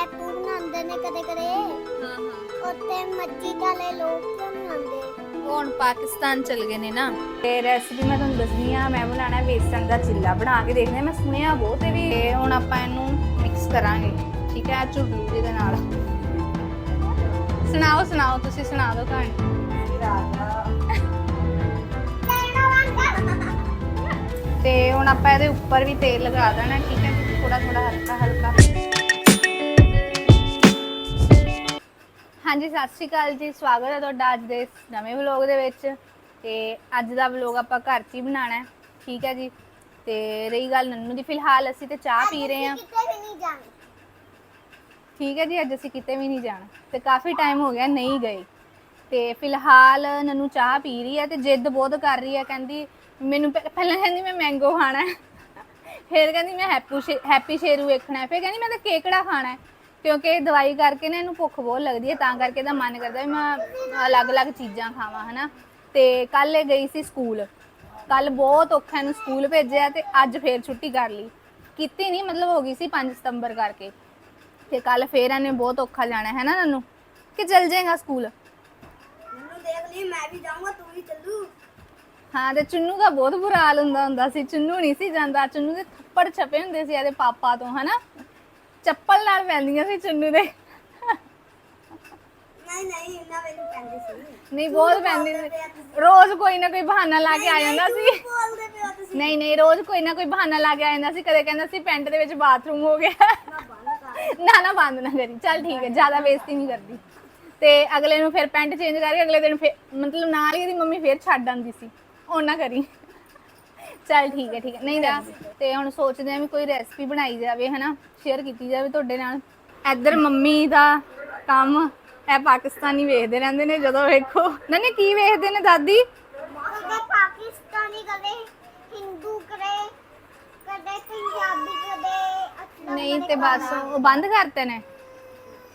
ਸਟੈਪੂ ਬਣਾਉਂਦੇ ਨੇ ਕਦੇ ਕਦੇ। ਹਾਂ ਹਾਂ। ਉੱਤੇ ਮੱਜੀ ਵਾਲੇ ਲੋਕ ਕਿਉਂ ਨਹੀਂ ਆਉਂਦੇ। ਹੁਣ ਪਾਕਿਸਤਾਨ ਚਲ ਗਏ ਨੇ ਨਾ। ਤੇ ਰੈਸਿਪੀ ਮੈਂ ਤੁਹਾਨੂੰ ਦੱਸਣੀ ਆ ਮੈਂ ਬਣਾਣਾ ਵੇਸਣ ਦਾ ਚਿੱਲਾ। ਬਣਾ ਕੇ ਦੇਖਦੇ ਹਾਂ। ਮੈਂ ਸੁਣਿਆ ਬਹੁਤ ਹੈ ਵੀ ਤੇ ਹੁਣ ਆਪਾਂ ਇਹਨੂੰ ਮਿਕਸ ਕਰਾਂਗੇ। ਠੀਕ ਹੈ ਝੁੱਲੂ ਜੀ ਦੇ ਨਾਲ। ਸੁਣਾਓ ਸੁਣਾਓ ਤੁਸੀਂ ਸੁਣਾ ਦਿਓ ਕਹਾਣੀ। ਤੇ ਹੁਣ ਆਪਾਂ ਇਹਦੇ ਉੱਪਰ ਵੀ ਤੇਲ ਲਗਾ ਦੇਣਾ ਠੀਕ ਹੈ ਥੋੜਾ ਥੋੜਾ ਹਲਕਾ ਹਲਕਾ ਹਾਂਜੀ ਸਤਿ ਸ਼੍ਰੀ ਅਕਾਲ ਜੀ। ਸਵਾਗਤ ਹੈ ਤੁਹਾਡਾ ਅੱਜ ਦੇ ਇਸ ਨਵੇਂ ਵਲੌਗ ਦੇ ਵਿੱਚ। ਤੇ ਅੱਜ ਦਾ ਵਲੌਗ ਆਪਾਂ ਘਰ 'ਚ ਹੀ ਬਣਾਉਣਾ ਹੈ। ਠੀਕ ਹੈ ਜੀ? ਤੇ ਰਹੀ ਗੱਲ ਨੰਨੂ ਦੀ। ਫਿਲਹਾਲ ਅਸੀਂ ਤੇ ਚਾਹ ਪੀ ਰਹੇ ਹਾਂ। ਕਿਤੇ ਵੀ ਨਹੀਂ ਜਾਣਾ। ਠੀਕ ਹੈ ਜੀ ਅੱਜ ਅਸੀਂ ਕਿਤੇ ਵੀ ਨਹੀਂ ਜਾਣਾ। ਤੇ ਕਾਫੀ ਟਾਈਮ ਹੋ ਗਿਆ ਨਹੀਂ ਗਏ। ਤੇ ਫਿਲਹਾਲ ਨੰਨੂ ਚਾਹ ਪੀ ਰਹੀ ਹੈ ਤੇ ਜਿੱਦ ਬਹੁਤ ਕਰ ਰਹੀ ਹੈ। ਕਹਿੰਦੀ ਮੈਨੂੰ ਪਹਿ- ਪਹਿਲਾਂ ਕਹਿੰਦੀ ਮੈਂ ਮੈਂਗੋ ਖਾਣਾ ਹੈ। ਫਿਰ ਕਹਿੰਦੀ ਮੈਂ ਹੈਪੂ ਸ਼ੇ- ਹੈਪੀ ਸ਼ੇਰੂ ਵੇਖਣਾ ਹੈ। ਫਿਰ ਕਹਿੰਦੀ ਮੈਂ ਤਾਂ ਕੇਕੜਾ ਖਾਣਾ ਹੈ। ਕਿਉਂਕਿ ਦਵਾਈ ਕਰਕੇ ਨਾ ਇਹਨੂੰ ਭੁੱਖ ਬਹੁਤ ਲੱਗਦੀ ਹੈ ਤਾਂ ਕਰਕੇ ਇਹਦਾ ਮਨ ਕਰਦਾ ਵੀ ਮੈਂ ਅਲੱਗ-ਅਲੱਗ ਚੀਜ਼ਾਂ ਖਾਵਾਂ ਹਨਾ? ਤੇ ਕੱਲ ਇਹ ਗਈ ਸੀ ਸਕੂਲ। ਕੱਲ ਬਹੁਤ ਔਖਾ ਇਹਨੂੰ ਸਕੂਲ ਭੇਜਿਆ ਤੇ ਅੱਜ ਫੇਰ ਛੁੱਟੀ ਕਰ ਲਈ। ਕੀਤੀ ਨਹੀਂ ਮਤਲਬ ਹੋ ਗਈ ਸੀ 5 ਸਤੰਬਰ ਕਰਕੇ। ਤੇ ਕੱਲ ਫੇਰ ਇਹਨੇ ਬਹੁਤ ਔਖਾ ਜਾਣਾ ਹੈ ਨਾ ਨੰਨੂ? ਕਿ ਚੱਲ ਜਾਏਗਾ ਸਕੂਲ? ਮੈਨੂੰ ਦੇਖ ਲਈ ਮੈਂ ਵੀ ਜਾਊਂਗਾ ਤੂੰ ਵੀ ਚੱਲੂ। ਹਾਂ ਤੇ ਚੁੰਨੂ ਦਾ ਬਹੁਤ ਬੁਰਾ ਹਾਲ ਹੁੰਦਾ ਹੁੰਦਾ ਸੀ। ਚੁੰਨੂ ਨਹੀਂ ਸੀ ਜਾਂਦਾ। ਚੁੰਨੂ ਦੇ ਥੱਪੜ ਛਪੇ ਹੁੰਦੇ ਸੀ ਇਹਦੇ ਪਾਪਾ ਤੋਂ ਹਨਾ? ਚੱਪਲ ਨਾਲ ਪੈਂਦੀਆਂ ਸੀ ਚੁੰਨੂ ਦੇ। ਨਹੀਂ ਨਹੀਂ ਇੰਨਾ ਮੈਨੂੰ ਕਹਿੰਦੇ ਸੀ। ਨਹੀਂ ਬਹੁਤ ਪੈਂਦੀ ਸੀ। ਰੋਜ਼ ਕੋਈ ਨਾ ਕੋਈ ਬਹਾਨਾ ਲਾ ਕੇ ਆ ਜਾਂਦਾ ਸੀ। ਨਹੀਂ ਨਹੀਂ ਰੋਜ਼ ਕੋਈ ਨਾ ਕੋਈ ਬਹਾਨਾ ਲਾ ਕੇ ਆ ਜਾਂਦਾ ਸੀ। ਕਦੇ ਕਹਿੰਦਾ ਸੀ ਪੈਂਟ ਦੇ ਵਿੱਚ ਬਾਥਰੂਮ ਹੋ ਗਿਆ। ਨਾ ਨਾ ਬੰਦ ਨਾ ਕਰੀ। ਚੱਲ ਠੀਕ ਹੈ ਜ਼ਿਆਦਾ ਬੇਇੱਜ਼ਤੀ ਨਹੀਂ ਕਰਦੀ। ਤੇ ਅਗਲੇ ਨੂੰ ਫਿਰ ਪੈਂਟ ਚੇਂਜ ਕਰਕੇ ਅਗਲੇ ਦਿਨ ਫਿਰ ਮਤਲਬ ਨਾਲ ਹੀ ਇਹਦੀ ਮੰਮੀ ਫਿਰ ਛੱਡ ਆਂਦੀ ਸੀ। ਉਹ ਨਾ ਕਰੀ। ਚੱਲ ਠੀਕ ਹੈ ਠੀਕ ਹੈ। ਨਹੀਂ ਦੱਸ ਤੇ ਹੁਣ ਸੋਚਦੇ ਆ ਵੀ ਕੋਈ ਰੈਸਪੀ ਬਣਾਈ ਜਾਵੇ ਹਨਾ? ਸ਼ੇਅਰ ਕੀਤੀ ਜਾਵੇ ਤੁਹਾਡੇ ਨਾਲ। ਇੱਧਰ ਮੰਮੀ ਦਾ ਕੰਮ ਇਹ ਪਾਕਿਸਤਾਨੀ ਵੇਖਦੇ ਰਹਿੰਦੇ ਨੇ ਜਦੋਂ ਵੇਖੋ। ਨਨੇ ਕੀ ਵੇਖਦੇ ਨੇ ਦਾਦੀ? ਕਦੇ ਪਾਕਿਸਤਾਨੀ ਕਦੇ ਹਿੰਦੂ ਕਦੇ ਕਦੇ ਪੰਜਾਬੀ ਕਦੇ ਅਸਲਮ ਨਹੀਂ ਤੇ ਬਸ ਉਹ ਬੰਦ ਕਰਤੇ ਨੇ।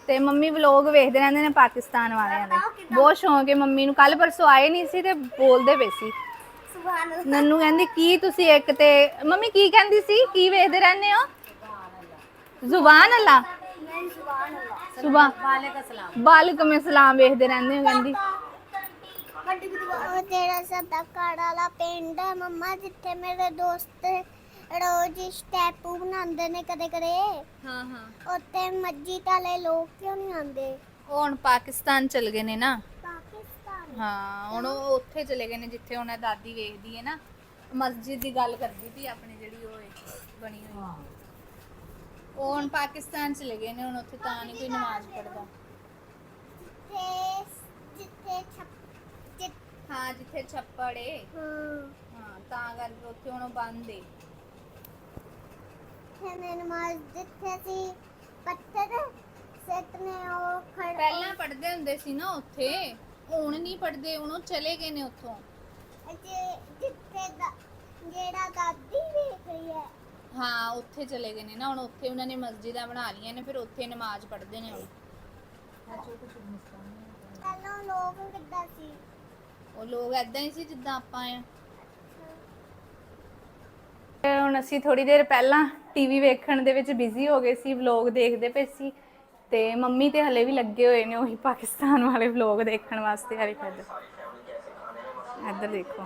ਤੇ ਮੰਮੀ ਵਲੋਗ ਵੇਖਦੇ ਰਹਿੰਦੇ ਨੇ ਪਾਕਿਸਤਾਨ ਵਾਲਿਆਂ ਦੇ। ਬਹੁਤ ਸ਼ੌਂਕ ਹੈ ਮੰਮੀ ਨੂੰ। ਕੱਲ ਪਰਸੋਂ ਆਏ ਨਹੀਂ ਸੀ ਤੇ ਬੋਲਦੇ ਪਏ ਸੀ। ਨੰਨੂ ਕਹਿੰਦੀ ਕੀ ਤੁਸੀਂ ਇੱਕ ਤੇ ਮੰਮੀ ਕੀ ਕਹਿੰਦੀ ਸੀ? ਕੀ ਵੇਖਦੇ ਰਹਿੰਦੇ ਹੋ? ਜ਼ੁਬਾਨ ਅੱਲਾ। ਨਹੀਂ ਸੁਭਾਨ ਅੱਲਾਹ ਸੁਬਾ ਵਾਲੇਕਮ ਅਸਲਾਮ ਵੇਖਦੇ ਰਹਿੰਦੇ ਹੋ ਕਹਿੰਦੀ। ਉਹ ਤੇਰਾ ਸਦਾ ਕਾੜਾ ਵਾਲਾ ਪਿੰਡ ਹੈ ਮੰਮਾ ਜਿੱਥੇ ਮੇਰੇ ਦੋਸਤ ਰੋਜ਼ ਸਟੈਪੂ ਬਣਾਉਂਦੇ ਨੇ ਕਦੇ ਕਦੇ। ਹਾਂ ਹਾਂ। ਉੱਤੇ ਮੱਜੀ ਵਾਲੇ ਲੋਕ ਕਿਉਂ ਨਹੀਂ ਆਉਂਦੇ? ਹੁਣ ਪਾਕਿਸਤਾਨ ਚਲ ਗਏ ਨੇ ਨਾ। ਹਾਂ ਹੁਣ ਉਹ ਉੱਥੇ ਚਲੇ ਗਏ ਨੇ ਜਿੱਥੇ ਉਹਨਾਂ ਦਾਦੀ ਵੇਖਦੀ ਹੈ ਨਾ ਮਸਜਿਦ ਦੀ ਗੱਲ ਕਰਦੀ ਸੀ ਆਪਣੀ ਜਿਹੜੀ ਉਹ ਹੈ, ਬਣੀ ਹੋਈ। ਉਹ ਹੁਣ ਪਾਕਿਸਤਾਨ ਚਲੇ ਗਏ ਨੇ ਹੁਣ ਉੱਥੇ ਤਾਂ ਨਹੀਂ ਕੋਈ ਨਮਾਜ਼ ਪੜਦਾ ਜਿੱਥੇ ਜਿੱਥੇ ਛੱਪ ਜਿੱਥੇ ਹਾਂ ਜਿੱਥੇ ਛੱਪੜ ਏ। ਹਾਂ ਹਾਂ ਤਾਂ ਕਰਕੇ ਉੱਥੇ ਹੁਣ ਉਹ ਬੰਦ ਏ। ਨੇ ਨਮਾਜ਼ ਜਿੱਥੇ ਸੀ ਪੱਥਰ ਸੱਤ ਨੇ ਉਹ ਖੜ ਪਹਿਲਾਂ ਪੜਦੇ ਹੁੰਦੇ ਸੀ ਨਾ ਉੱਥੇ। ਹੁਣ ਨਹੀਂ ਪੜਦੇ ਹੁਣ ਉਹ ਚਲੇ ਗਏ ਨੇ ਉੱਥੋਂ। ਜਿੱਥੇ ਦਾ ਜਿਹੜਾ ਦਾਦੀ ਵੇਖ ਰਹੀ ਹੈ। ਹਾਂ ਉੱਥੇ ਚਲੇ ਗਏ ਨੇ ਨਾ ਹੁਣ ਉੱਥੇ ਉਹਨਾਂ ਨੇ ਮਸਜਿਦਾਂ ਬਣਾ ਲਈਆਂ ਨੇ ਫਿਰ ਉੱਥੇ ਨਮਾਜ਼ ਪੜਦੇ ਨੇ ਹੁਣ। ਪਹਿਲਾਂ ਲੋਕ ਕਿੱਦਾਂ ਸੀ? ਉਹ ਲੋਕ ਐਦਾਂ ਹੀ ਸੀ ਜਿੱਦਾਂ ਆਪਾਂ ਆ। ਹੁਣ ਅਸੀਂ ਥੋੜੀ ਦੇਰ ਪਹਿਲਾਂ ਟੀਵੀ ਵੇਖਣ ਦੇ ਵਿੱਚ ਬਿਜ਼ੀ ਹੋ ਗਏ ਸੀ ਵਲੌਗ ਦੇਖਦੇ ਪਏ ਸੀ। ਤੇ ਮੰਮੀ ਤੇ ਹਲੇ ਵੀ ਲੱਗੇ ਹੋਏ ਨੇ ਉਹੀ ਪਾਕਿਸਤਾਨ ਵਾਲੇ ਵਲੌਗ ਦੇਖਣ ਵਾਸਤੇ ਹਰੇ ਫਿਰ ਇੱਧਰ। ਦੇਖੋ।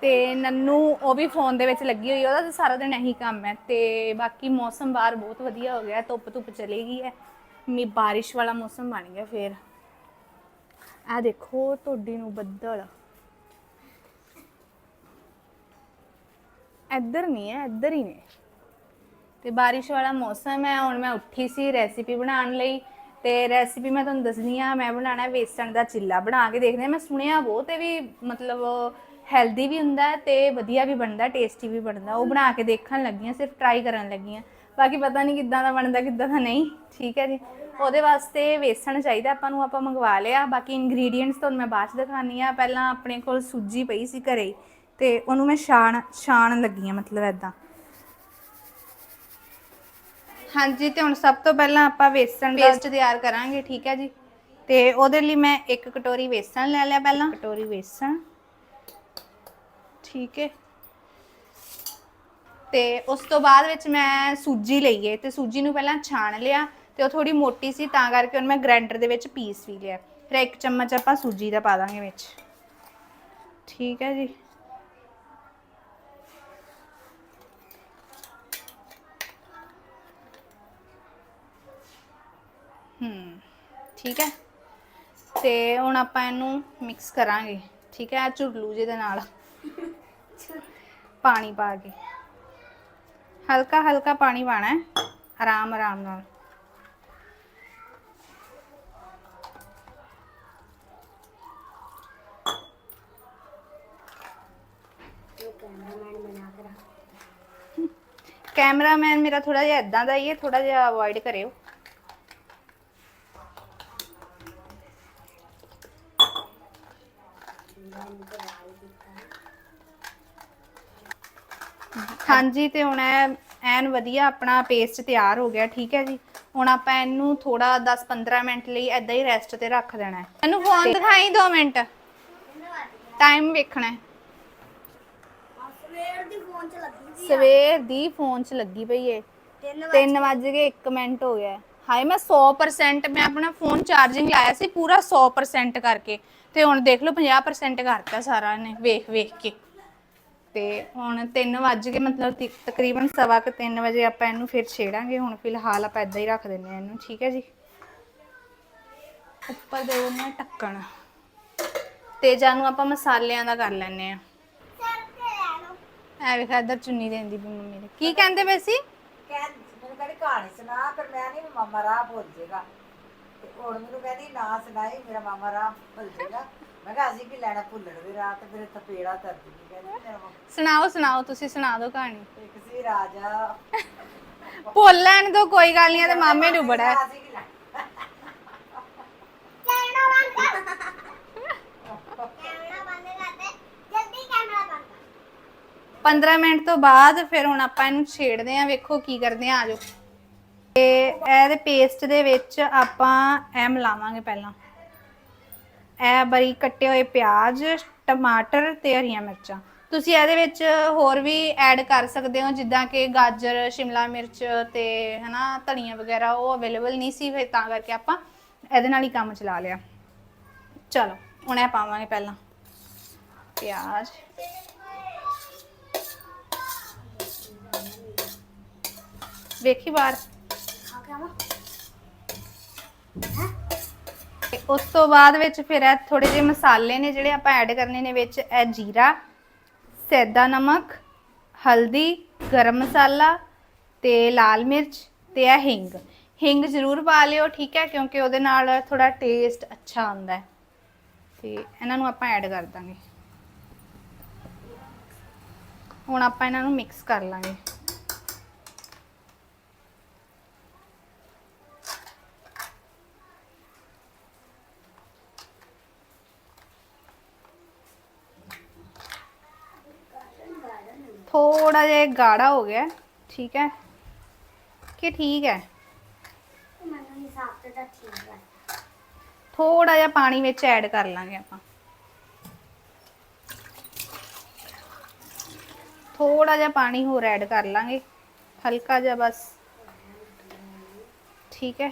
ਤੇ ਨੰਨੂ, ਉਹ ਵੀ ਫੋਨ ਦੇ ਵਿੱਚ ਲੱਗੀ ਹੋਈ ਉਹਦਾ ਤਾਂ ਸਾਰਾ ਦਿਨ ਇਹੀ ਕੰਮ ਹੈ। ਤੇ ਬਾਕੀ ਮੌਸਮ ਬਾਹਰ ਬਹੁਤ ਵਧੀਆ ਹੋ ਗਿਆ ਧੁੱਪ ਧੁੱਪ ਚਲੀ ਗਈ ਹੈ। ਮੀ ਬਾਰਿਸ਼ ਵਾਲਾ ਮੌਸਮ ਬਣ ਗਿਆ ਫੇਰ। ਆ ਦੇਖੋ ਤੁਹਾਡੀ ਨੂੰ ਬੱਦਲ। ਇੱਧਰ ਨਹੀਂ ਹੈ, ਇੱਧਰ ਹੀ ਨੇ। ਤੇ ਬਾਰਿਸ਼ ਵਾਲਾ ਮੌਸਮ ਹੈ ਹੁਣ ਮੈਂ ਉੱਠੀ ਸੀ ਰੈਸਿਪੀ ਬਣਾਉਣ ਲਈ ਤੇ ਰੈਸਿਪੀ ਮੈਂ ਤੁਹਾਨੂੰ ਦੱਸਣੀ ਆ ਮੈਂ ਬਣਾਉਣਾ ਵੇਸਣ ਦਾ ਚਿੱਲਾ ਬਣਾ ਕੇ ਦੇਖਦੇ ਹਾਂ। ਮੈਂ ਸੁਣਿਆ ਬਹੁਤ ਹੈ ਵੀ ਮਤਲਬ ਹੈਲਦੀ ਵੀ ਹੁੰਦਾ ਹੈ ਤੇ ਵਧੀਆ ਵੀ ਬਣਦਾ ਟੇਸਟੀ ਵੀ ਬਣਦਾ। ਉਹ ਬਣਾ ਕੇ ਦੇਖਣ ਲੱਗੀ ਹਾਂ ਸਿਰਫ ਟਰਾਈ ਕਰਨ ਲੱਗੀ ਹਾਂ। ਬਾਕੀ ਪਤਾ ਨਹੀਂ ਕਿੱਦਾਂ ਦਾ ਬਣਦਾ ਕਿੱਦਾਂ ਦਾ ਨਹੀਂ। ਠੀਕ ਹੈ ਜੀ। ਉਹਦੇ ਵਾਸਤੇ ਵੇਸਣ ਚਾਹੀਦਾ ਆਪਾਂ ਨੂੰ ਆਪਾਂ ਮੰਗਵਾ ਲਿਆ। ਬਾਕੀ ਇੰਗਰੀਡੀਅੰਟਸ ਤੁਹਾਨੂੰ ਮੈਂ ਬਾਅਦ ਚ ਦਿਖਾਣੀ ਆ ਪਹਿਲਾਂ ਆਪਣੇ ਕੋਲ ਸੂਜੀ ਪਈ ਸੀ ਘਰੇ ਹੀ, ਤੇ ਉਹਨੂੰ ਮੈਂ ਛਾਣ ਛਾਣ ਲੱਗੀ ਹਾਂ ਮਤਲਬ ਐਦਾਂ ਹਾਂਜੀ ਤੇ ਹੁਣ ਸਭ ਤੋਂ ਪਹਿਲਾਂ ਆਪਾਂ ਵੇਸਣ ਪੇਸਟ ਤਿਆਰ ਕਰਾਂਗੇ ਠੀਕ ਹੈ ਜੀ। ਤੇ ਉਹਦੇ ਲਈ ਮੈਂ ਇੱਕ ਕਟੋਰੀ ਵੇਸਣ ਲੈ ਲਿਆ ਪਹਿਲਾਂ। ਕਟੋਰੀ ਵੇਸਣ। ਠੀਕ ਹੈ। ਤੇ ਉਸ ਤੋਂ ਬਾਅਦ ਵਿੱਚ ਮੈਂ ਸੂਜੀ ਲਈਏ ਤੇ ਸੂਜੀ ਨੂੰ ਪਹਿਲਾਂ ਛਾਣ ਲਿਆ ਤੇ ਉਹ ਥੋੜੀ ਮੋਟੀ ਸੀ ਤਾਂ ਕਰਕੇ ਉਹਨੂੰ ਮੈਂ ਗ੍ਰਾਈਂਡਰ ਦੇ ਵਿੱਚ ਪੀਸ ਵੀ ਲਿਆ। ਫਿਰ ਇੱਕ ਚਮਚ ਆਪਾਂ ਸੂਜੀ ਦਾ ਪਾ ਦਾਂਗੇ ਵਿੱਚ। ਠੀਕ ਹੈ ਜੀ। ਹੂੰ ਠੀਕ ਹੈ। ਤੇ ਹੁਣ ਆਪਾਂ ਇਹਨੂੰ ਮਿਕਸ ਕਰਾਂਗੇ ਠੀਕ ਹੈ ਝੁਰਲੂ ਜਿਹੇ ਦੇ ਨਾਲ। ਪਾਣੀ ਪਾ ਕੇ। ਹਲਕਾ ਹਲਕਾ ਪਾਣੀ ਪਾਣਾ ਹੈ ਆਰਾਮ ਆਰਾਮ ਨਾਲ। ਕੈਮਰਾਮੈਨ ਮੇਰਾ ਥੋੜਾ ਜਿਹਾ ਇਦਾਂ ਦਾ ਹੀ ਹੈ ਥੋੜਾ ਜਿਹਾ ਅਵੋਇਡ ਕਰਿਓ। ਹਾਂਜੀ ਤੇ ਹੁਣ ਇਹ ਐਨ ਵਧੀਆ ਆਪਣਾ ਪੇਸਟ ਤਿਆਰ ਹੋ ਗਿਆ ਠੀਕ ਹੈ ਜੀ। ਹੁਣ ਆਪਾਂ ਇਹਨੂੰ ਥੋੜਾ 10-15 ਮਿੰਟ ਲਈ ਐਦਾਂ ਹੀ ਰੈਸਟ ਤੇ ਰੱਖ ਦੇਣਾ ਹੈ। ਇਹਨੂੰ ਫੋਨ ਦਿਖਾਈ 2 ਮਿੰਟ। ਟਾਈਮ ਵੇਖਣਾ ਹੈ। ਸਵੇਰ ਦੀ ਫੋਨ ਚ ਲੱਗੀ ਸਵੇਰ ਦੀ ਫੋਨ 'ਚ ਲੱਗੀ ਪਈ ਏ। 3 ਵਜ ਕੇ 1 ਮਿੰਟ ਹੋ ਗਿਆ। ਹਾਏ ਮੈਂ 100% ਮੈਂ ਆਪਣਾ ਫੋਨ ਚਾਰਜਿੰਗ ਲਾਇਆ ਸੀ ਪੂਰਾ 100% ਕਰਕੇ। ਤੇ ਹੁਣ ਦੇਖ ਲਓ 50% ਕਰਤਾ ਸਾਰਾ ਇਹਨੇ ਵੇਖ ਵੇਖ ਕੇ। ਤੇ ਹੁਣ 3 ਵਜ ਕੇ ਮਤਲਬ ਤੀ- ਤਕਰੀਬਨ ਸਵਾ ਕੁ 3 ਵਜੇ ਆਪਾਂ ਇਹਨੂੰ ਫਿਰ ਛੇੜਾਂਗੇ। ਹੁਣ ਫਿਲਹਾਲ ਆਪਾਂ ਇਦਾਂ ਹੀ ਰੱਖ ਦਿੰਨੇ ਆ ਇਹਨੂੰ, ਠੀਕ ਹੈ ਜੀ? ਉੱਪਰ ਦੇ ਉਹਨੇ ਢੱਕਣ। ਤੇ ਜਾਨੂੰ ਆਪਾਂ ਮਸਾਲਿਆਂ ਦਾ ਕਰ ਲੈਨੇ ਆ ਸਰ ਐ ਵੇਖ ਇੱਧਰ ਚੁੰਨੀ ਦੇਂਦੀ ਵੀ ਮੰਮੀ ਨੇ। ਕੀ ਕਹਿੰਦੇ ਪਏ ਸੀ ਕਹਿੰਦੀ ਮੈਨੂੰ ਕਹਿੰਦੀ ਕਹਾਣੀ ਸੁਣਾ, ਪਰ ਮੈਂ ਨਹੀਂ ਮਾਮਾ ਰਾਹ ਭੁੱਲ ਜਾਏਗਾ ਤੇ ਹੁਣ ਮੈਨੂੰ ਕਹਿੰਦੀ ਨਾ ਸੁਣਾਈ ਮੇਰਾ ਮਾਮਾ ਰਾਹ ਭੁੱਲ ਜਾਏਗਾ। ਮੈਂ ਕਿਹਾ ਅਸੀਂ ਕੀ ਲੈਣਾ ਭੁੱਲਣ ਦੇ ਰਾਹ ਤੇ ਮੇਰੇ ਥਪੇੜਾ ਤਰਦੀ ਕਹਿੰਦੀ ਮੇਰਾ ਮਾਮਾ। ਸੁਣਾਓ ਸੁਣਾਓ ਤੁਸੀਂ ਸੁਣਾ ਦਿਓ ਕਹਾਣੀ। ਇੱਕ ਸੀ ਰਾਜਾ। ਭੁੱਲ ਲੈਣ ਦੋ ਕੋਈ ਗੱਲ ਨਹੀਂ ਤੇ ਮਾਮੇ ਨੂੰ ਬੜਾ। ਹੈ। ਅਸੀਂ ਕੀ ਲੈਣਾ? ਕੈਮਰਾ ਬੰਦ ਕਰ। ਕੈਮਰਾ ਬੰਦ ਕਰ ਦੇ। ਜਲਦੀ ਕੈਮਰਾ ਬੰਦ ਕਰ। 15 ਮਿੰਟ ਤੋਂ ਬਾਅਦ ਫਿਰ ਹੁਣ ਆਪਾਂ ਇਹਨੂੰ ਛੇੜਦੇ ਆਂ ਵੇਖੋ ਕੀ ਕਰਦੇ ਆਂ ਆਜੋ ਤੇ ਇਹਦੇ ਪੇਸਟ ਦੇ ਵਿੱਚ ਆਪਾਂ ਇਹ ਮਿਲਾਵਾਂਗੇ ਪਹਿਲਾਂ। ਇਹ ਬਰੀ ਕੱਟੇ ਹੋਏ ਪਿਆਜ਼, ਟਮਾਟਰ ਤੇ ਹਰੀਆਂ ਮਿਰਚਾਂ। ਤੁਸੀਂ ਇਹਦੇ ਵਿੱਚ ਹੋਰ ਵੀ ਐਡ ਕਰ ਸਕਦੇ ਹੋ, ਜਿੱਦਾਂ ਕਿ ਗਾਜਰ, ਸ਼ਿਮਲਾ ਮਿਰਚ ਤੇ ਹਨਾ, ਧਨੀਆ ਵਗੈਰਾ ਉਹ ਅਵੇਲੇਬਲ ਨਹੀਂ ਸੀ, ਫਿਰ ਤਾਂ ਕਰਕੇ ਆਪਾਂ ਇਹਦੇ ਨਾਲ ਹੀ ਕੰਮ ਚਲਾ ਲਿਆ। ਚਲੋ, ਹੁਣ ਇਹ ਪਾਵਾਂਗੇ ਪਹਿਲਾਂ। ਪਿਆਜ਼। ਵੇਖੀ ਬਾਹਰ। ਕਰਾਵਾ ਤੇ ਉਸ ਤੋਂ ਬਾਅਦ ਵਿੱਚ ਫਿਰ ਇਹ ਥੋੜੇ ਜਿਹੇ ਮਸਾਲੇ ਨੇ ਜਿਹੜੇ ਆਪਾਂ ਐਡ ਕਰਨੇ ਨੇ ਵਿੱਚ, ਇਹ ਜੀਰਾ, ਸੈਦਾ ਨਮਕ, ਹਲਦੀ, ਗਰਮ ਮਸਾਲਾ ਤੇ ਲਾਲ ਮਿਰਚ ਤੇ ਇਹ ਹਿੰਗ। ਹਿੰਗ ਜ਼ਰੂਰ ਪਾ ਲਿਓ, ਠੀਕ ਹੈ, ਕਿਉਂਕਿ ਉਹਦੇ ਨਾਲ ਥੋੜਾ ਟੇਸਟ ਅੱਛਾ ਆਉਂਦਾ ਹੈ। ਤੇ ਇਹਨਾਂ ਨੂੰ ਆਪਾਂ ਐਡ ਕਰ ਦਾਂਗੇ। ਹੁਣ ਆਪਾਂ ਇਹਨਾਂ ਨੂੰ ਮਿਕਸ ਕਰ ਲਾਂਗੇ। ਥੋੜਾ ਜਿਹਾ ਗਾੜਾ ਹੋ ਗਿਆ ਠੀਕ ਹੈ ਕਿ ਠੀਕ ਹੈ ਮੈਨੂੰ ਹਿਸਾਬ ਤੇ ਤਾਂ ਠੀਕ ਹੈ। ਥੋੜਾ ਜਿਹਾ ਪਾਣੀ ਵਿੱਚ ਐਡ ਕਰ ਲਾਂਗੇ ਆਪਾਂ ਥੋੜਾ ਜਿਹਾ ਪਾਣੀ ਹੋਰ ਐਡ ਕਰ ਲਾਂਗੇ ਹਲਕਾ ਜਿਹਾ ਬਸ ਠੀਕ ਹੈ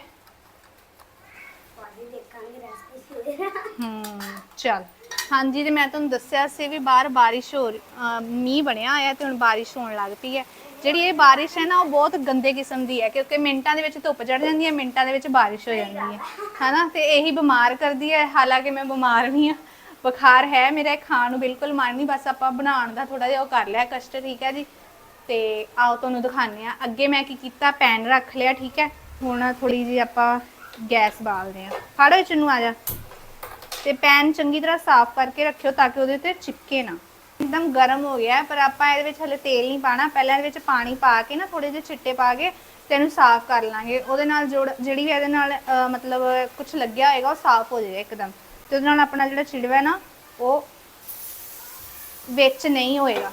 ਹੂੰ ਚਲ ਹਾਂਜੀ, ਤੇ ਮੈਂ ਤੁਹਾਨੂੰ ਦੱਸਿਆ ਸੀ ਵੀ ਬਾਹਰ ਬਾਰਿਸ਼ ਹੋ ਰਹੀ- ਅਹ, ਮੀਂਹ ਬਣਿਆ ਹੋਇਆ ਤੇ ਹੁਣ ਬਾਰਿਸ਼ ਹੋਣ ਲੱਗ ਪਈ ਹੈ। ਜਿਹੜੀ ਇਹ ਬਾਰਿਸ਼ ਹੈ ਨਾ, ਉਹ ਬਹੁਤ ਗੰਦੇ ਕਿਸਮ ਦੀ ਹੈ, ਕਿਉਂਕਿ ਮਿੰਟਾਂ ਦੇ ਵਿੱਚ ਧੁੱਪ ਚੜ ਜਾਂਦੀ ਹੈ, ਮਿੰਟਾਂ ਦੇ ਵਿੱਚ ਬਾਰਿਸ਼ ਹੋ ਜਾਂਦੀ ਹੈ। ਹਨਾ, ਤੇ ਇਹੀ ਬਿਮਾਰ ਕਰਦੀ ਹੈ। ਹਾਲਾਂਕਿ ਮੈਂ ਬਿਮਾਰ ਵੀ ਹਾਂ, ਬੁਖਾਰ ਹੈ ਮੇਰਾ, ਇਹ ਖਾਣ ਨੂੰ ਬਿਲਕੁਲ ਮਨ ਨਹੀਂ, ਬਸ ਆਪਾਂ ਬਣਾਉਣ ਦਾ ਥੋੜਾ ਜਿਹਾ ਉਹ ਕਰ ਲਿਆ, ਕਸ਼ਟ, ਠੀਕ ਹੈ ਜੀ। ਤੇ ਆਓ ਤੁਹਾਨੂੰ ਦਿਖਾਉਂਦੇ ਆ ਅੱਗੇ ਮੈਂ ਕੀ ਕੀਤਾ, ਪੈਨ ਰੱਖ ਲਿਆ, ਠੀਕ ਹੈ। ਹੁਣ ਥੋੜੀ ਜੀ ਆਪਾਂ ਗੈਸ ਬਾਲਦੇ ਆ ਫੜੋ ਇਹ ਚੰਨੂ, ਆ ਜਾ। ਤੇ ਪੈਨ ਚੰਗੀ ਤਰ੍ਹਾਂ ਸਾਫ਼ ਕਰਕੇ ਰੱਖਿਓ ਤਾਂ ਕਿ ਉਹਦੇ ਤੇ ਚਿਪਕੇ ਨਾ। ਇੱਕਦਮ ਗਰਮ ਹੋ ਗਿਆ ਪਰ ਆਪਾਂ ਇਹਦੇ ਵਿੱਚ ਹਲੇ ਤੇਲ ਨਹੀਂ ਪਾਣਾ ਪਹਿਲਾਂ ਇਹਦੇ ਵਿੱਚ ਪਾਣੀ ਪਾ ਕੇ ਨਾ ਥੋੜੇ ਜਿਹੇ ਛਿੱਟੇ ਪਾ ਕੇ ਤੇ ਇਹਨੂੰ ਸਾਫ਼ ਕਰ ਲਾਂਗੇ। ਉਹਦੇ ਨਾਲ ਜਿਹੜੀ ਵੀ ਇਹਦੇ ਨਾਲ ਮਤਲਬ ਕੁਝ ਲੱਗਿਆ ਹੋਏਗਾ ਉਹ ਸਾਫ਼ ਹੋ ਜਾਏਗਾ ਇੱਕਦਮ। ਤੇ ਉਹਦੇ ਨਾਲ ਆਪਣਾ ਜਿਹੜਾ ਛਿੜਵਾ ਨਾ, ਉਹ ਵਿੱਚ ਨਹੀਂ ਹੋਏਗਾ।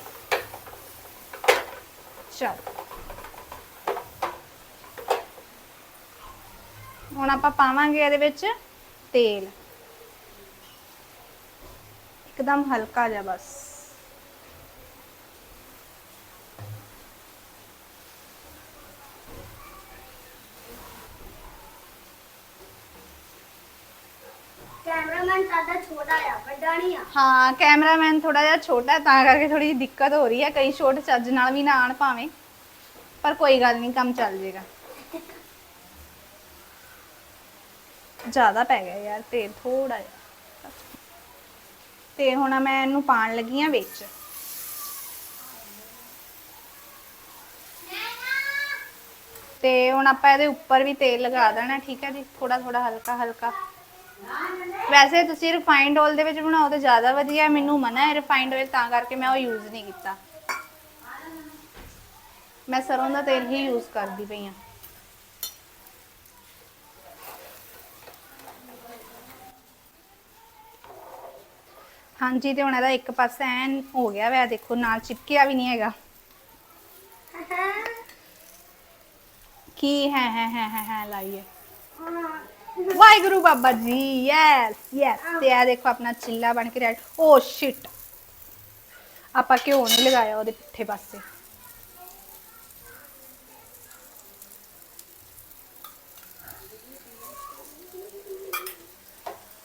ਚਲ। ਹੁਣ ਆਪਾਂ ਪਾਵਾਂਗੇ ਇਹਦੇ ਵਿੱਚ ਤੇਲ। ਇੱਕਦਮ ਹਲਕਾ ਜਿਹਾ ਬਸ। ਕੈਮਰਾਮੈਨ ਸਾਡਾ ਛੋਟਾ ਆ ਵੱਡਾ ਨਹੀਂ ਆ। ਹਾਂ ਕੈਮਰਾਮੈਨ ਥੋੜਾ ਜਿਹਾ ਛੋਟਾ ਹੈ, ਤਾਂ ਕਰਕੇ ਥੋੜੀ ਜਿਹੀ ਦਿੱਕਤ ਹੋ ਰਹੀ ਹੈ। ਕਈ ਸ਼ੋਟ ਚੱਜ ਨਾਲ ਵੀ ਨਾ ਆਣ ਭਾਵੇਂ ਪਰ ਕੋਈ ਗੱਲ ਨਹੀਂ ਕੰਮ ਚੱਲ ਜੇਗਾ ਜ਼ਿਆਦਾ ਪੈ ਗਿਆ ਯਾਰ ਤੇਲ ਥੋੜਾ ਜਿਹਾ। ਤੇ ਹੁਣ ਮੈਂ ਇਹਨੂੰ ਪਾਣ ਲੱਗੀ ਆ ਵਿੱਚ। ਤੇ ਹੁਣ ਆਪਾਂ ਇਹਦੇ ਉੱਪਰ ਵੀ ਤੇਲ ਲਗਾ ਦੇਣਾ, ਠੀਕ ਹੈ ਜੀ? ਥੋੜਾ ਥੋੜਾ ਹਲਕਾ ਹਲਕਾ। ਵੈਸੇ ਤੁਸੀਂ ਰਿਫਾਈਨਡ ਆਇਲ ਦੇ ਵਿੱਚ ਬਣਾਓ ਤੇ ਜ਼ਿਆਦਾ ਵਧੀਆ ਮੈਨੂੰ ਮਨਾ ਹੈ ਰਿਫਾਈਨਡ ਆਇਲ ਤਾਂ ਕਰਕੇ ਮੈਂ ਉਹ ਯੂਜ਼ ਨਹੀਂ ਕੀਤਾ। ਮੈਂ ਸਰੋਂ ਦਾ ਤੇਲ ਹੀ ਯੂਜ਼ ਕਰਦੀ ਪਈ ਹਾਂ। ਹਾਂਜੀ, ਤੇ ਹੁਣ ਇਹਦਾ ਇੱਕ ਪਾਸਾ ਐਨ ਹੋ ਗਿਆ ਵੈ, ਦੇਖੋ, ਨਾਲ ਚਿਪਕਿਆ ਵੀ ਨਹੀਂ ਹੈਗਾ। ਕੀ ਹੈ ਹੈ ਹੈ ਹੈ ਹੈ ਲਾਈਏ। ਵਾਹਿਗੁਰੂ ਬਾਬਾ ਜੀ ਯੈਸ ਯੈਸ ਤੇ ਆ ਦੇਖੋ ਆਪਣਾ ਚਿੱਲਾ ਬਣ ਕੇ ਰੈਡ। ਓ ਸ਼ਿਟ ਆਪਾਂ ਘਿਓ ਨਹੀਂ ਲਗਾਇਆ ਉਹਦੇ ਪਿੱਠੇ ਪਾਸੇ।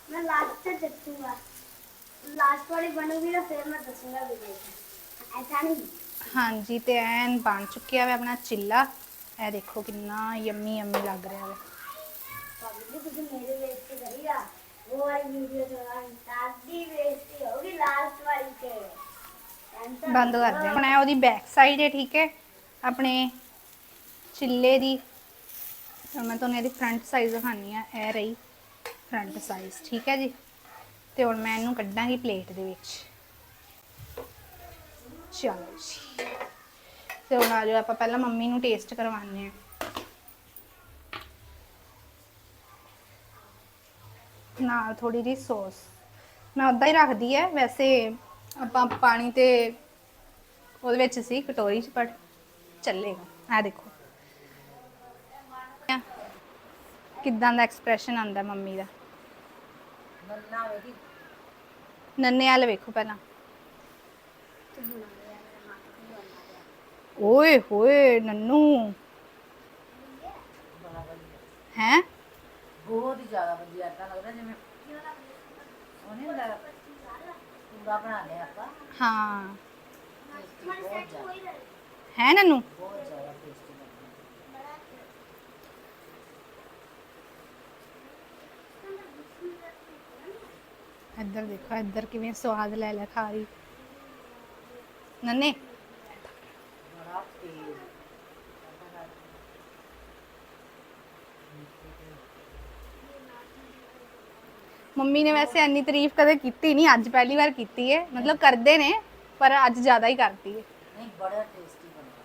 ਮੈਂ ਲਾਸਟ ਤੇ ਦੱਸੂਗਾ ਲਾਸਟ ਵਾਲੀ ਬਣੂਗੀ ਨਾ ਫਿਰ ਮੈਂ ਦੱਸੂਗਾ ਵੀ ਐਸਾ ਨਹੀਂ। ਹਾਂਜੀ ਤੇ ਐਨ ਬਣ ਚੁੱਕਿਆ ਵੇ ਆਪਣਾ ਚਿੱਲਾ। ਇਹ ਦੇਖੋ ਕਿੰਨਾ ਯੰਮੀ ਯੰਮੀ ਲੱਗ ਰਿਹਾ ਵੇ। ਤੁਸੀਂ ਮੇਰੇ ਉਹ ਵਾਲੀ ਵੀਡੀਓ ਹੋਗੀ ਲਾਸਟ ਵਾਲੀ ਤੇ। ਬੰਦ ਕਰ ਦੇ। ਹੁਣ ਇਹ ਉਹਦੀ ਬੈਕ ਸਾਈਡ ਹੈ ਠੀਕ ਹੈ ਆਪਣੇ ਚਿੱਲੇ ਦੀ। ਹੁਣ ਮੈਂ ਤੁਹਾਨੂੰ ਇਹਦੀ ਫਰੰਟ ਸਾਈਜ਼ ਦਿਖਾਣੀ ਆ। ਇਹ ਰਹੀ ਫਰੰਟ ਸਾਈਜ਼ ਠੀਕ ਹੈ ਜੀ? ਤੇ ਹੁਣ ਮੈਂ ਇਹਨੂੰ ਕੱਢਾਂਗੀ ਪਲੇਟ ਦੇ ਵਿੱਚ। ਚਲੋ ਜੀ। ਤੇ ਹੁਣ ਆ ਜਾਓ, ਆਪਾਂ ਪਹਿਲਾਂ ਮੰਮੀ ਨੂੰ ਟੇਸਟ ਕਰਵਾਉਂਦੇ ਆ ਨਾਲ ਥੋੜੀ ਜਿਹੀ ਸੌਸ ਮੈਂ ਉਦਾਂ ਹੀ ਰੱਖਦੀ ਹੈ ਵੈਸੇ ਆਪਾਂ ਪਾਣੀ ਤੇ ਉਹਦੇ ਵਿੱਚ ਸੀ, ਕਟੋਰੀ 'ਚ ਪਰ ਚੱਲੇਗਾ। ਆ ਦੇਖੋ। ਕਿੱਦਾਂ ਦਾ ਐਕਸਪ੍ਰੈਸ਼ਨ ਆਂਦਾ ਮੰਮੀ ਦਾ। ਨੰਨਾ ਵੇਖੀ ਨੰਨੇ ਵਾਲ ਵੇਖੋ ਪਹਿਲਾਂ ਓਏ ਹੋਏ ਨੰਨੂ। ਹੈ? ਬਹੁਤ ਹੀ ਜ਼ਿਆਦਾ ਵਧੀਆ ਤਾਂ ਲੱਗਦਾ ਜਿਵੇਂ ਉਹ ਨਹੀਂ ਹੁੰਦਾ ਪੂਰਾ ਬਣਾਉਂਦੇ ਆਪਾਂ। ਹਾਂ। ਹੈ ਨੰਨੂ? ਬਹੁਤ ਜ਼ਿਆਦਾ। ਇੱਧਰ ਦੇਖੋ ਇੱਧਰ ਕਿਵੇਂ ਸਵਾਦ ਲੈ ਲੈ ਖਾ ਰਹੀ ਨੰਨੇ। ਮੰਮੀ ਨੇ ਵੈਸੇ ਇੰਨੀ ਤਾਰੀਫ ਕਦੇ ਕੀਤੀ ਨਹੀਂ ਅੱਜ ਪਹਿਲੀ ਵਾਰ ਕੀਤੀ ਹੈ ਮਤਲਬ ਕਰਦੇ ਨੇ ਪਰ ਅੱਜ ਜ਼ਿਆਦਾ ਹੀ ਕਰਤੀ ਹੈ ਨਹੀਂ ਬੜਾ ਟੇਸਟੀ ਬਣਿਆ।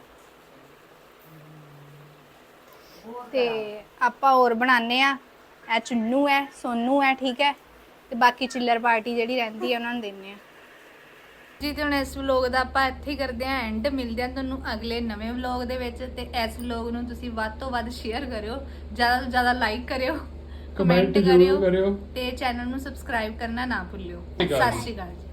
ਬਹੁਤ ਤੇ ਆਪਾਂ ਹੋਰ ਬਣਾਉਂਦੇ ਆ ਇਹ ਚੁੰਨੂ ਹੈ ਸੋਨੂ ਹੈ ਠੀਕ ਹੈ। ਤੇ ਬਾਕੀ ਚਿੱਲਰ ਪਾਰਟੀ ਜਿਹੜੀ ਰਹਿੰਦੀ ਹੈ ਉਹਨਾਂ ਨੂੰ ਦਿੰਨੇ ਆ। ਜੀ ਤੇ ਹੁਣ ਇਸ ਵਲੌਗ ਦਾ ਆਪਾਂ ਇੱਥੇ ਹੀ ਕਰਦੇ ਆ ਐਂਡ ਮਿਲਦੇ ਆ ਤੁਹਾਨੂੰ ਅਗਲੇ ਨਵੇਂ ਵਲੌਗ ਦੇ ਵਿੱਚ ਤੇ ਇਸ ਵਲੌਗ ਨੂੰ ਤੁਸੀਂ ਵੱਧ ਤੋਂ ਵੱਧ ਸ਼ੇਅਰ ਕਰਿਓ ਜ਼ਿਆਦਾ ਤੋਂ ਜ਼ਿਆਦਾ ਲਾਈਕ ਕਰਿਓ ਕਮੈਂਟ ਕਰਿਓ ਤੇ ਚੈਨਲ ਨੂੰ ਸਬਸਕ੍ਰਾਈਬ ਕਰਨਾ ਨਾ ਭੁੱਲਿਓ। ਸਤਿ ਸ਼੍ਰੀ ਅਕਾਲ ਸਤਿ ਸ਼੍ਰੀ ਅਕਾਲ ਜੀ।